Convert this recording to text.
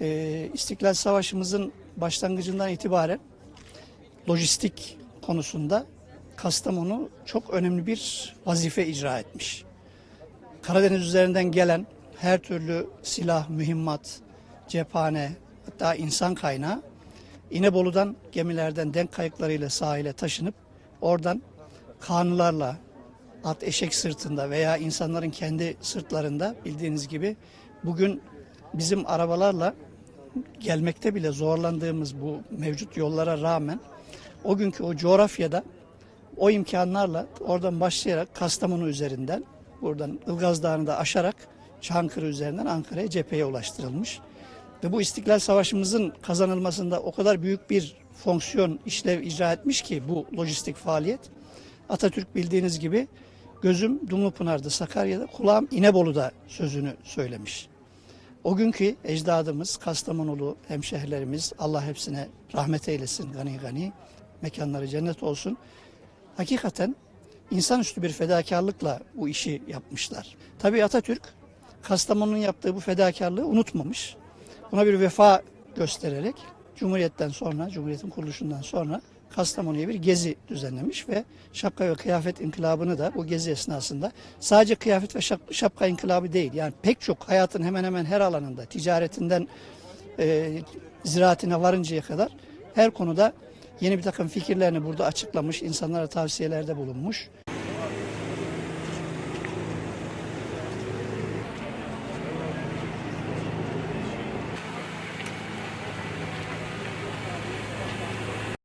Ee, İstiklal Savaşımızın başlangıcından itibaren lojistik konusunda Kastamonu çok önemli bir vazife icra etmiş. Karadeniz üzerinden gelen her türlü silah, mühimmat, cephane, hatta insan kaynağı İnebolu'dan gemilerden denk kayıklarıyla sahile taşınıp oradan kanılarla at eşek sırtında veya insanların kendi sırtlarında bildiğiniz gibi bugün bizim arabalarla gelmekte bile zorlandığımız bu mevcut yollara rağmen o günkü o coğrafyada o imkanlarla oradan başlayarak Kastamonu üzerinden buradan Ilgaz Dağı'nı da aşarak Çankırı üzerinden Ankara'ya cepheye ulaştırılmış. Ve bu İstiklal Savaşımızın kazanılmasında o kadar büyük bir fonksiyon, işlev icra etmiş ki bu lojistik faaliyet. Atatürk bildiğiniz gibi gözüm Dumlupınar'da, Sakarya'da, kulağım İnebolu'da sözünü söylemiş. O günkü ecdadımız, Kastamonulu hemşehrilerimiz, Allah hepsine rahmet eylesin gani gani, mekanları cennet olsun. Hakikaten insanüstü bir fedakarlıkla bu işi yapmışlar. Tabii Atatürk Kastamonu'nun yaptığı bu fedakarlığı unutmamış. Buna bir vefa göstererek Cumhuriyet'ten sonra, Cumhuriyet'in kuruluşundan sonra Kastamonu'ya bir gezi düzenlemiş ve şapka ve kıyafet inkılabını da bu gezi esnasında sadece kıyafet ve şap- şapka inkılabı değil yani pek çok hayatın hemen hemen her alanında ticaretinden e, ziraatine varıncaya kadar her konuda yeni bir takım fikirlerini burada açıklamış, insanlara tavsiyelerde bulunmuş.